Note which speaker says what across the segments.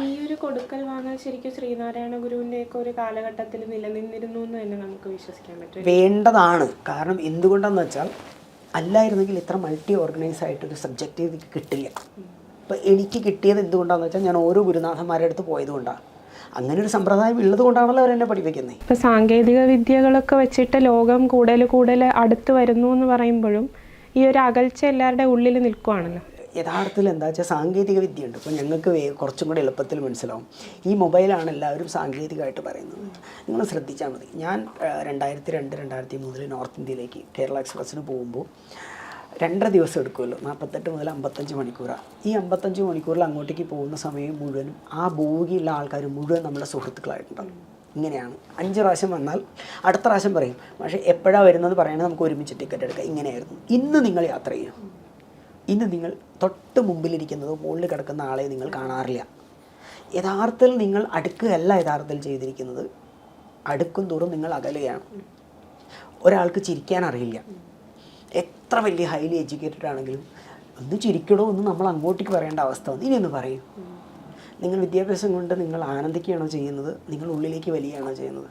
Speaker 1: ഈ ഒരു കൊടുക്കൽ വാങ്ങൽ ശരിക്കും ശ്രീനാരായണ ഗുരുവിന്റെ ഒക്കെ ഒരു കാലഘട്ടത്തിൽ നിലനിന്നിരുന്നു എന്ന് തന്നെ നമുക്ക് വിശ്വസിക്കാൻ പറ്റും.
Speaker 2: വേണ്ടതാണ്. കാരണം എന്തുകൊണ്ടെന്ന് വെച്ചാൽ അല്ലായിരുന്നെങ്കിൽ ഇത്ര മൾട്ടി ഓർഗനൈസ് ആയിട്ടൊരു സബ്ജക്റ്റ് എനിക്ക് കിട്ടില്ല. ഇപ്പം എനിക്ക് കിട്ടിയത് എന്തുകൊണ്ടാന്ന് വെച്ചാൽ ഞാൻ ഓരോ ഗുരുനാഥന്മാരുടെ അടുത്ത് പോയതുകൊണ്ടാണ് അങ്ങനെ ഒരു സമ്പ്രദായം ഉള്ളത് കൊണ്ടാണല്ലോ അവരെന്നെ പഠിപ്പിക്കുന്നത്
Speaker 1: ഇപ്പൊ സാങ്കേതിക വിദ്യകളൊക്കെ വെച്ചിട്ട് ലോകം കൂടുതൽ കൂടുതൽ അടുത്ത് വരുന്നു എന്ന് പറയുമ്പോഴും ഈ ഒരു അകൽച്ച എല്ലാവരുടെ ഉള്ളിൽ നിൽക്കുവാണല്ലോ.
Speaker 2: യഥാർത്ഥത്തിൽ എന്താ വെച്ചാൽ സാങ്കേതിക വിദ്യയുണ്ട്. ഇപ്പോൾ ഞങ്ങൾക്ക് കുറച്ചും കൂടി എളുപ്പത്തിൽ മനസ്സിലാവും. ഈ മൊബൈലാണ് എല്ലാവരും സാങ്കേതികമായിട്ട് പറയുന്നത്. നിങ്ങൾ ശ്രദ്ധിച്ചാൽ മതി. ഞാൻ രണ്ടായിരത്തി രണ്ട് രണ്ടായിരത്തി മൂന്നിൽ നോർത്ത് ഇന്ത്യയിലേക്ക് കേരള എക്സ്പ്രസ്സിന് പോകുമ്പോൾ രണ്ടര ദിവസം എടുക്കുമല്ലോ നാൽപ്പത്തെട്ട് മുതൽ അമ്പത്തഞ്ച് മണിക്കൂറാണ് ഈ അമ്പത്തഞ്ച് മണിക്കൂറിൽ അങ്ങോട്ടേക്ക് പോകുന്ന സമയം മുഴുവനും ആ ബോഗിയുള്ള ആൾക്കാർ മുഴുവൻ നമ്മുടെ സുഹൃത്തുക്കളായിട്ടുണ്ടാവും ഇങ്ങനെയാണ്. അഞ്ച് പ്രാവശ്യം വന്നാൽ അടുത്ത പ്രാവശ്യം പറയും. പക്ഷേ എപ്പോഴാണ് വരുന്നത് പറയണത് നമുക്ക് ഒരുമിച്ച് ടിക്കറ്റ് എടുക്കാം. ഇങ്ങനെയായിരുന്നു. ഇന്ന് നിങ്ങൾ യാത്ര ചെയ്യും. ഇന്ന് നിങ്ങൾ തൊട്ട് മുമ്പിലിരിക്കുന്നതോ മുകളിൽ കിടക്കുന്ന ആളെ നിങ്ങൾ കാണാറില്ല. യഥാർത്ഥത്തിൽ നിങ്ങൾ അടുക്കുകയല്ല യഥാർത്ഥത്തിൽ ചെയ്തിരിക്കുന്നത്. അടുക്കും തോറും നിങ്ങൾ അകലെയാണ് ഒരാൾക്ക് ചിരിക്കാൻ അറിയില്ല. എത്ര വലിയ ഹൈലി എഡ്യൂക്കേറ്റഡ് ആണെങ്കിലും ഒന്ന് ചിരിക്കണോ എന്ന് നമ്മൾ അങ്ങോട്ടേക്ക് പറയേണ്ട അവസ്ഥ വന്നു. ഇനിയൊന്ന് ഒന്ന് പറയും. നിങ്ങൾ വിദ്യാഭ്യാസം കൊണ്ട് നിങ്ങൾ ആനന്ദിക്കുകയാണോ ചെയ്യുന്നത്? നിങ്ങൾ ഉള്ളിലേക്ക് വലിയാണോ ചെയ്യുന്നത്?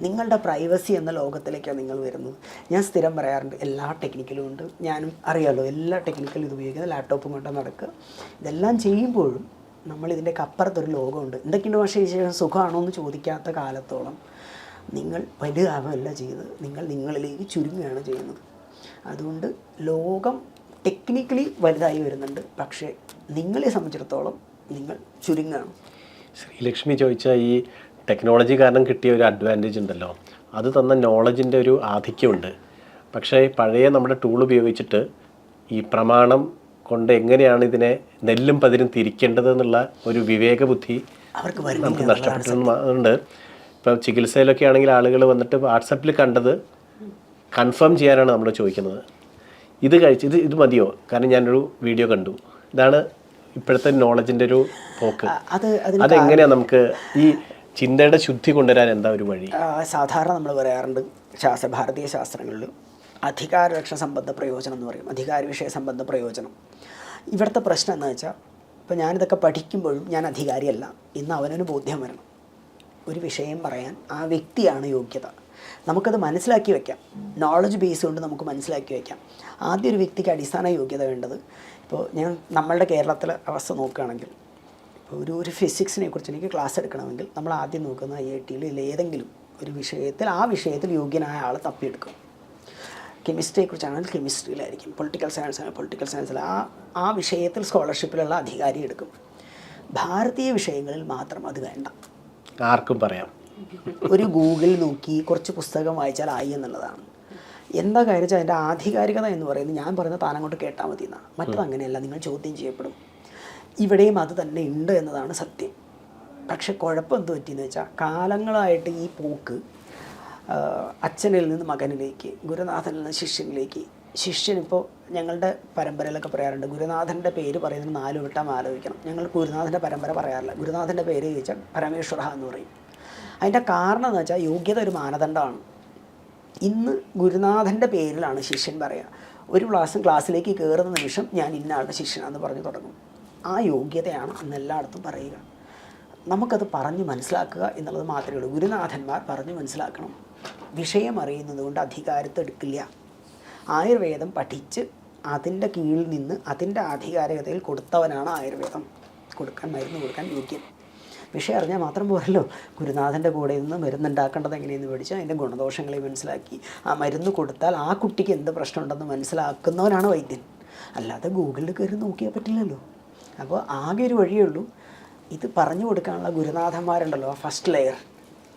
Speaker 2: നിങ്ങളുടെ പ്രൈവസി എന്ന ലോകത്തിലേക്കാണ് നിങ്ങൾ വരുന്നത്. ഞാൻ സ്ഥിരം പറയാറുണ്ട് എല്ലാ ടെക്നിക്കലും ഉണ്ട്. ഞാനും അറിയാമല്ലോ എല്ലാ ടെക്നിക്കലും ഇത് ഉപയോഗിക്കുന്നത് ലാപ്ടോപ്പും കൊണ്ട് നടക്കുക. ഇതെല്ലാം ചെയ്യുമ്പോഴും നമ്മൾ ഇതിന്റെയൊക്കെ അപ്പുറത്തൊരു ലോകമുണ്ട്. എന്തൊക്കെയുണ്ട് പക്ഷേ ശേഷം സുഖമാണോ എന്ന് ചോദിക്കാത്ത കാലത്തോളം നിങ്ങൾ വലുതാവല്ല ചെയ്യുന്നത്. നിങ്ങൾ നിങ്ങളിലേക്ക് ചുരുങ്ങുകയാണ് ചെയ്യുന്നത്. അതുകൊണ്ട് ലോകം ടെക്നിക്കലി വലുതായി വരുന്നുണ്ട്. പക്ഷേ നിങ്ങളെ സംബന്ധിച്ചിടത്തോളം നിങ്ങൾ ചുരുങ്ങുകയാണ്.
Speaker 3: ശ്രീലക്ഷ്മി ചോദിച്ച ഈ ടെക്നോളജി കാരണം കിട്ടിയ ഒരു അഡ്വാന്റേജ് ഉണ്ടല്ലോ. അത് തന്ന നോളജിന്റെ ഒരു ആധിക്യമുണ്ട്. പക്ഷേ പഴയ നമ്മുടെ ടൂൾ ഉപയോഗിച്ചിട്ട് ഈ പ്രമാണം കൊണ്ട് എങ്ങനെയാണ് ഇതിനെ നെല്ലും പതിരും തിരിക്കേണ്ടത് എന്നുള്ള ഒരു വിവേകബുദ്ധി
Speaker 2: അവർക്ക്
Speaker 3: നമുക്ക്
Speaker 2: നഷ്ടപ്പെട്ടുണ്ട്
Speaker 3: നഷ്ടപ്പെട്ടിട്ടുണ്ട് ഇപ്പോൾ ചികിത്സയിലൊക്കെ ആണെങ്കിൽ ആളുകൾ വന്നിട്ട് വാട്സപ്പിൽ കണ്ടത് കൺഫേം ചെയ്യാനാണ് നമ്മൾ ചോദിക്കുന്നത്. ഇത് കഴിച്ച് ഇത് ഇത് മതിയോ? കാരണം ഞാനൊരു വീഡിയോ കണ്ടു. ഇതാണ് ഇപ്പോഴത്തെ നോളജിന്റെ ഒരു പോക്ക്.
Speaker 2: അത്
Speaker 3: അതെങ്ങനെയാണ് നമുക്ക് ഈ ചിന്തയുടെ ശുദ്ധി കൊണ്ടുവരാൻ എന്താ ഒരു വഴി?
Speaker 2: സാധാരണ നമ്മൾ പറയാറുണ്ട് ശാസ്ത്ര ഭാരതീയ ശാസ്ത്രങ്ങളിൽ അധികാരരക്ഷ സംബന്ധ പ്രയോജനം എന്ന് പറയും. അധികാര വിഷയ സംബന്ധ പ്രയോജനം. ഇവിടുത്തെ പ്രശ്നം എന്ന് വെച്ചാൽ ഇപ്പോൾ ഞാനിതൊക്കെ പഠിക്കുമ്പോഴും ഞാൻ അധികാരിയല്ല. ഇന്ന് അവനൊരു ബോധ്യം വരണം. ഒരു വിഷയം പറയാൻ ആ വ്യക്തിയാണ് യോഗ്യത. നമുക്കത് മനസ്സിലാക്കി വയ്ക്കാം നോളജ് ബേസ് കൊണ്ട് നമുക്ക് മനസ്സിലാക്കി വയ്ക്കാം ആദ്യം ഒരു വ്യക്തിക്ക് അടിസ്ഥാന യോഗ്യത വേണ്ടത് ഇപ്പോൾ ഞാൻ നമ്മളുടെ കേരളത്തിലെ അവസ്ഥ നോക്കുകയാണെങ്കിൽ ഒരു ഒരു ഫിസിക്സിനെ കുറിച്ച് എനിക്ക് ക്ലാസ് എടുക്കണമെങ്കിൽ നമ്മൾ ആദ്യം നോക്കുന്ന ഐ ഐ ടിയിൽ ഏതെങ്കിലും ഒരു വിഷയത്തിൽ ആ വിഷയത്തിൽ യോഗ്യനായ ആൾ തപ്പിയെടുക്കും. കെമിസ്ട്രിയെ കുറിച്ചാണെങ്കിൽ കെമിസ്ട്രിയിലായിരിക്കും പൊളിറ്റിക്കൽ സയൻസ് ആണ് പൊളിറ്റിക്കൽ സയൻസിൽ ആ ആ വിഷയത്തിൽ സ്കോളർഷിപ്പിലുള്ള അധികാരി എടുക്കും. ഭാരതീയ വിഷയങ്ങളിൽ മാത്രം അത് വേണ്ട.
Speaker 3: ആർക്കും പറയാം.
Speaker 2: ഒരു ഗൂഗിൾ നോക്കി കുറച്ച് പുസ്തകം വായിച്ചാൽ ആയി എന്നുള്ളതാണ്. എന്താ കാര്യം വെച്ചാൽ അതിന്റെ ആധികാരികത എന്ന് പറയുന്നത് ഞാൻ പറയുന്ന താനങ്ങോട്ട് കേട്ടാൽ മതി എന്നാണ് മറ്റത് അങ്ങനെയല്ല നിങ്ങൾ ചോദ്യം ചെയ്യപ്പെടും. ഇവിടെയും അത് തന്നെ ഉണ്ട് എന്നതാണ് സത്യം. പക്ഷെ കുഴപ്പം എന്ത് പറ്റിയെന്ന് വെച്ചാൽ കാലങ്ങളായിട്ട് ഈ പോക്ക് അച്ഛനിൽ നിന്ന് മകനിലേക്ക് ഗുരുനാഥനിൽ നിന്ന് ശിഷ്യനിലേക്ക് ശിഷ്യനിപ്പോൾ ഞങ്ങളുടെ പരമ്പരയിലൊക്കെ പറയാറുണ്ട് ഗുരുനാഥന്റെ പേര് പറയുന്നത് നാല് വട്ടം ആലോചിക്കണം. ഞങ്ങൾ ഗുരുനാഥന്റെ പരമ്പര പറയാറില്ല. ഗുരുനാഥന്റെ പേര് ചോദിച്ചാൽ പരമേശ്വര എന്ന് പറയും. അതിന്റെ കാരണം എന്ന് വെച്ചാൽ യോഗ്യത ഒരു മാനദണ്ഡമാണ്. ഇന്ന് ഗുരുനാഥന്റെ പേരിലാണ് ശിഷ്യൻ പറയുക. ഒരു ക്ലാസ്സും ക്ലാസ്സിലേക്ക് കയറുന്ന നിമിഷം ഞാൻ ഇന്ന ആളുടെ ശിഷ്യനാണെന്ന് പറഞ്ഞു തുടങ്ങും. ആ യോഗ്യതയാണ് അന്ന് എല്ലായിടത്തും പറയുക. നമുക്കത് പറഞ്ഞ് മനസ്സിലാക്കുക എന്നുള്ളത് മാത്രമേ ഉള്ളൂ. ഗുരുനാഥന്മാർ പറഞ്ഞ് മനസ്സിലാക്കണം. വിഷയം അറിയുന്നത് കൊണ്ട് അധികാരത്തെ എടുക്കില്ല. ആയുർവേദം പഠിച്ച് അതിന്റെ കീഴിൽ നിന്ന് അതിന്റെ ആധികാരികതയിൽ കൊടുത്തവനാണ് ആയുർവേദം. കൊടുക്കാൻ മരുന്ന് കൊടുക്കാൻ യോഗ്യൻ. വിഷയം അറിഞ്ഞാൽ മാത്രം പോരല്ലോ. ഗുരുനാഥന്റെ കൂടെ നിന്ന് മരുന്നുണ്ടാക്കേണ്ടത് എങ്ങനെയെന്ന് പഠിച്ച് അതിന്റെ ഗുണദോഷങ്ങളെ മനസ്സിലാക്കി. ആ മരുന്ന് കൊടുത്താൽ ആ കുട്ടിക്ക് എന്ത് പ്രശ്നമുണ്ടെന്ന് മനസ്സിലാക്കുന്നവനാണ് വൈദ്യൻ. അല്ലാതെ ഗൂഗിളിൽ കയറി നോക്കിയാൽ പറ്റില്ലല്ലോ. അപ്പോൾ ആകെ ഒരു വഴിയേ ഉള്ളൂ. ഇത് പറഞ്ഞു കൊടുക്കാനുള്ള ഗുരുനാഥന്മാരുണ്ടല്ലോ ഫസ്റ്റ് ലെയർ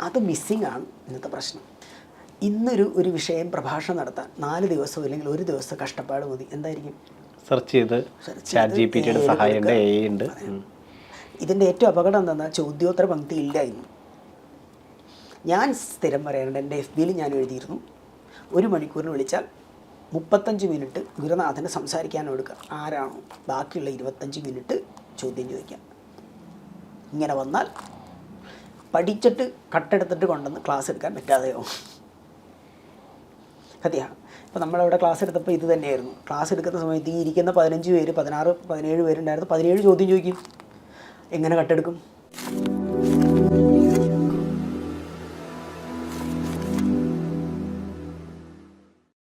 Speaker 2: അത് മിസ്സിംഗ് ആണ് ഇന്നത്തെ പ്രശ്നം. ഇന്നൊരു ഒരു വിഷയം പ്രഭാഷണം നടത്താൻ നാല് ദിവസം അല്ലെങ്കിൽ ഒരു ദിവസം കഷ്ടപ്പാട് മതി. എന്തായിരിക്കും?
Speaker 3: സെർച്ച് ചെയ്ത് ചാറ്റ് ജി പി ടിയുടെ സഹായം ഉണ്ട്. എ ഉണ്ട്.
Speaker 2: ഇതിന്റെ ഏറ്റവും അപകടം എന്താണെന്നാൽ ചോദ്യോത്തര പങ്ക്തി ഇല്ല ഇന്ന്. ഞാൻ സ്ഥിരം പറയാറുണ്ട് എന്റെ എഫ് ബിയിൽ ഞാൻ എഴുതിയിരുന്നു. ഒരു മണിക്കൂറിന് വിളിച്ചാൽ മുപ്പത്തഞ്ച് മിനിറ്റ് ഗുരുനാഥന് സംസാരിക്കാൻ കൊടുക്കുക. ആരാണോ? ബാക്കിയുള്ള ഇരുപത്തഞ്ച് മിനിറ്റ് ചോദ്യം ചോദിക്കാം. ഇങ്ങനെ വന്നാൽ പഠിച്ചിട്ട് കട്ടെടുത്തിട്ട് കൊണ്ടുവന്ന് ക്ലാസ് എടുക്കാൻ പറ്റാതെയോ? സത്യ. ഇപ്പോൾ നമ്മളവിടെ ക്ലാസ് എടുത്തപ്പോൾ ഇത് തന്നെയായിരുന്നു. ക്ലാസ് എടുക്കുന്ന സമയത്ത് ഈ ഇരിക്കുന്ന പതിനഞ്ച് പേര് പതിനാറ് പതിനേഴ് പേരുണ്ടായിരുന്നു. പതിനേഴ് ചോദ്യം ചോദിക്കും. എങ്ങനെ കട്ടെടുക്കും?